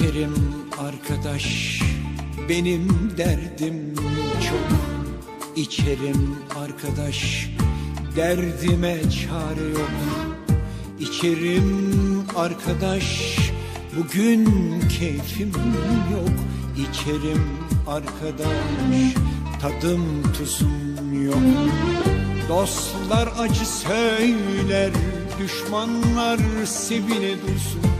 İçerim arkadaş benim derdim çok. İçerim arkadaş derdime çare yok. İçerim arkadaş bugün keyfim yok. İçerim arkadaş tadım tuzum yok. Dostlar acı söyler düşmanlar sevine dursun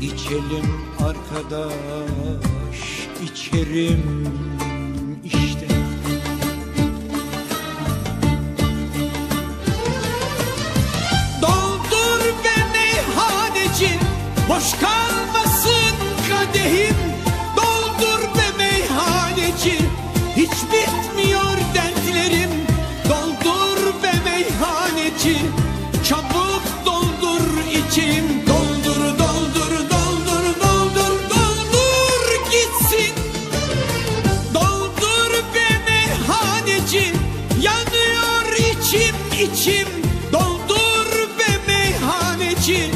İçelim arkadaş içerim işte. Doldur be meyhaneci Boş kalmasın kadehim içim Doldur be meyhaneci.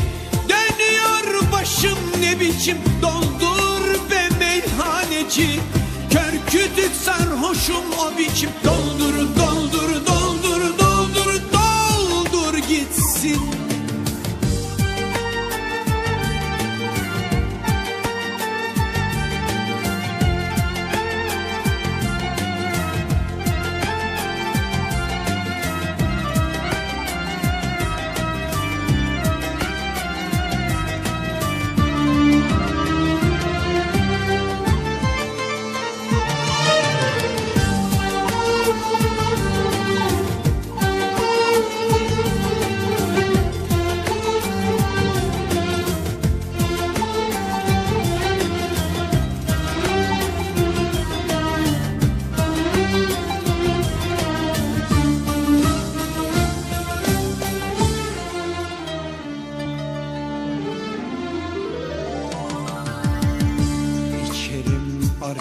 Dönüyor başım ne biçim? Doldur be meyhaneci. Kör kütük sarhoşum o biçim. Doldur doldur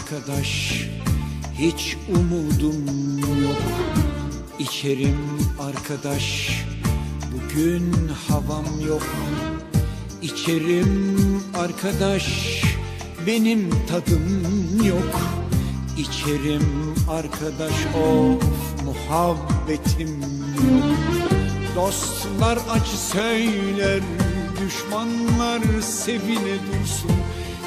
arkadaş hiç umudum yok. İçerim arkadaş bugün havam yok. İçerim arkadaş benim tadım yok. İçerim arkadaş of muhabbetim yok. Dostlar acı söyler düşmanlar sevine dursun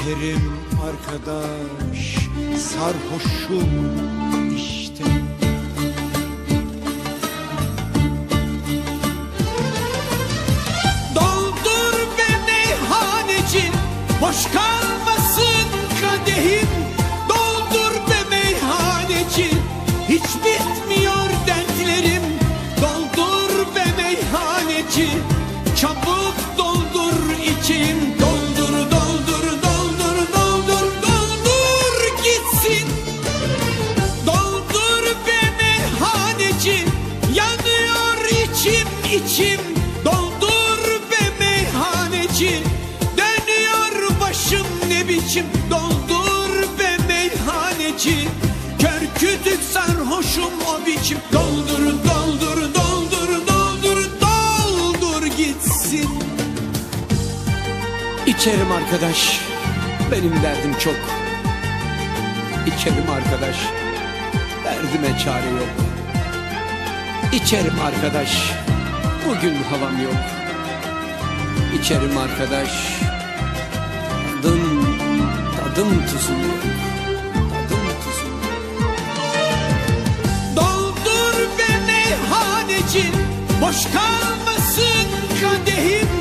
İçerim arkadaş sarhoşum işte. Doldur be meyhaneci Boş kalmasın meyhaneci Kör kütük sarhoşum o biçim. Doldur doldur doldur doldur doldur gitsin. İçerim arkadaş benim derdim çok. İçerim arkadaş derdime çare yok. İçerim arkadaş bugün havam yok. İçerim arkadaş tadım tadım tuzum yok meyhaneci Boş kalmasın kadehim